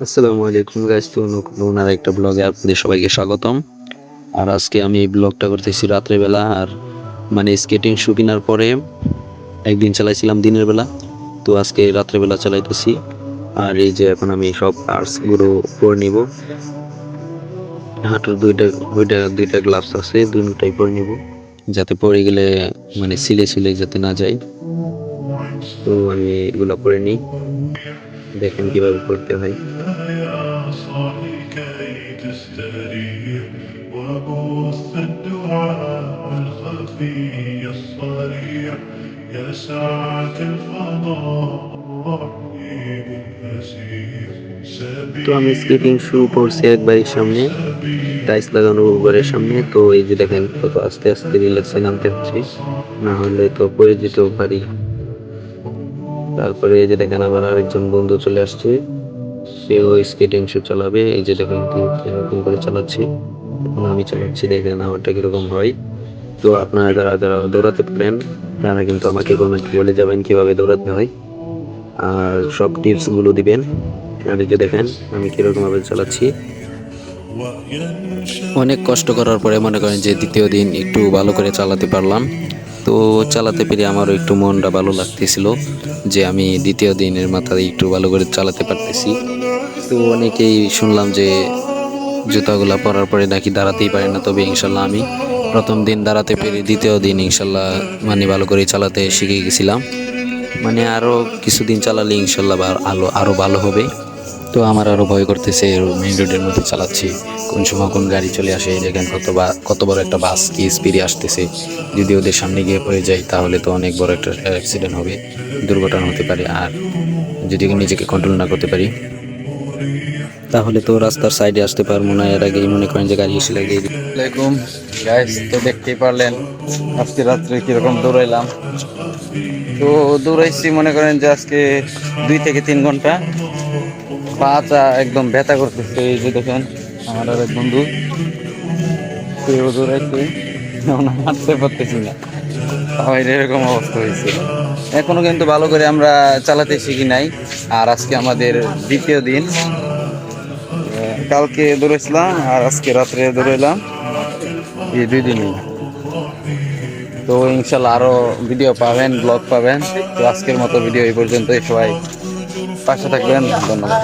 আসসালামু আলাইকুম গাইস তো নতুন আর একটা ব্লগে আপনাদের সবাইকে স্বাগতম। আর আজকে আমি এই ব্লগটা করতেছি রাত্রেবেলা আর মানে স্কেটিং শু কেনার পরে একদিন চালাইছিলাম দিনের বেলা, তো আজকে রাত্রেবেলা চালাইতেছি। আর এই যে এখন আমি সব আর্টসগুলো পরে নিব। হাঁটুর দুইটা দুইটা দুইটা গ্লাভস আছে দুটাই পরে নিব, যাতে পরে গেলে মানে সিলে সিলে যাতে না যায়। তো আমি এগুলো পরে নিই দেখেন কিভাবে করতে হয় يا صاحي كي تستريح وبث الدعاء الخفي الصريح يا ساعة الفضاء المسيح তো আমি স্কেটিং শু পরছি এক বাড়ির সামনে টাইস লাগানো ঘরের সামনে তো এই যে দেখেন কত আস্তে আস্তে রিল্যাক্সে নামতে হচ্ছে না হলে তো পড়ে যেতেও পারি তারপরে এই যে দেখেন আবার আরেকজন বন্ধু চলে আসছে। সেও স্কেটিং শু চালাবে। এই যে দেখেন এরকম করে চালাচ্ছি। আমি চালাচ্ছি দেখেন আমারটা কীরকম হয়। তো আপনারা যারা যারা দৌড়াতে পারেন তারা কিন্তু আমাকে কমেন্ট বলে যাবেন কীভাবে দৌড়াতে হয়। আর সব টিপসগুলো দিবেন। আর এই যে দেখেন আমি কীরকম ভাবে চালাচ্ছি অনেক কষ্ট করার পরে মনে করেন যে দ্বিতীয় দিন একটু ভালো করে চালাতে পারলাম। তো চালাতে পেরে আমারও একটু মনটা ভালো লাগতেছিল যে আমি দ্বিতীয় দিনের মাথায় একটু ভালো করে চালাতে পারতেছি। তো অনেকেই শুনলাম যে জুতাগুলা পরার পরে নাকি দাঁড়াতেই পারে না, তবে ইনশাল্লাহ আমি প্রথম দিন দাঁড়াতে পেরে দ্বিতীয় দিন ইনশাল্লাহ মানে ভালো করে চালাতে শিখে গেছিলাম। মানে আরও কিছুদিন চালালে ইনশাল্লাহ আলো আরও ভালো হবে। তো আমার আরও ভয় করতেছে মেইন রোডের মধ্যে চালাচ্ছি। কোন সময় কোন গাড়ি চলে আসে দেখেন কত বা, কত বড় একটা বাস কি স্পিডে আসতেছে। যদি ওদের সামনে গিয়ে পড়ে যায় তাহলে তো অনেক বড় একটা অ্যাক্সিডেন্ট হবে, দুর্ঘটনা হতে পারে। আর যদি নিজেকে কন্ট্রোল না করতে পারি, তাহলে তো রাস্তার সাইডে আসতে পারব না। এর আগেই মনে করেন যে গাড়ি এসে লাগিয়ে গাইস তো দেখতেই পারলেন, আজকে রাত্রে কীরকম দৌড়াইলাম। তো দৌড়াইছি, মনে করেন যে আজকে দুই থেকে তিন ঘণ্টা। পাটা একদম ব্যথা করতেছে, এই যে দেখেন, আমার আর এক বন্ধু। দৌড়াইছে এখন হাঁটতে পারতেছি না। তাই এরকম অবস্থা হয়েছে। এখনও কিন্তু ভালো করে আমরা চালাতে শিখি নাই। আর আজকে আমাদের দ্বিতীয় দিন। কালকে দৌড়েছিলাম আর আজকে রাত্রে দৌড়াইলাম এই দুই দিনই। তো ইনশাল্লাহ আরও ভিডিও পাবেন ব্লগ পাবেন। তো আজকের মতো ভিডিও এই পর্যন্তই। সবাই পাশে থাকবেন ধন্যবাদ।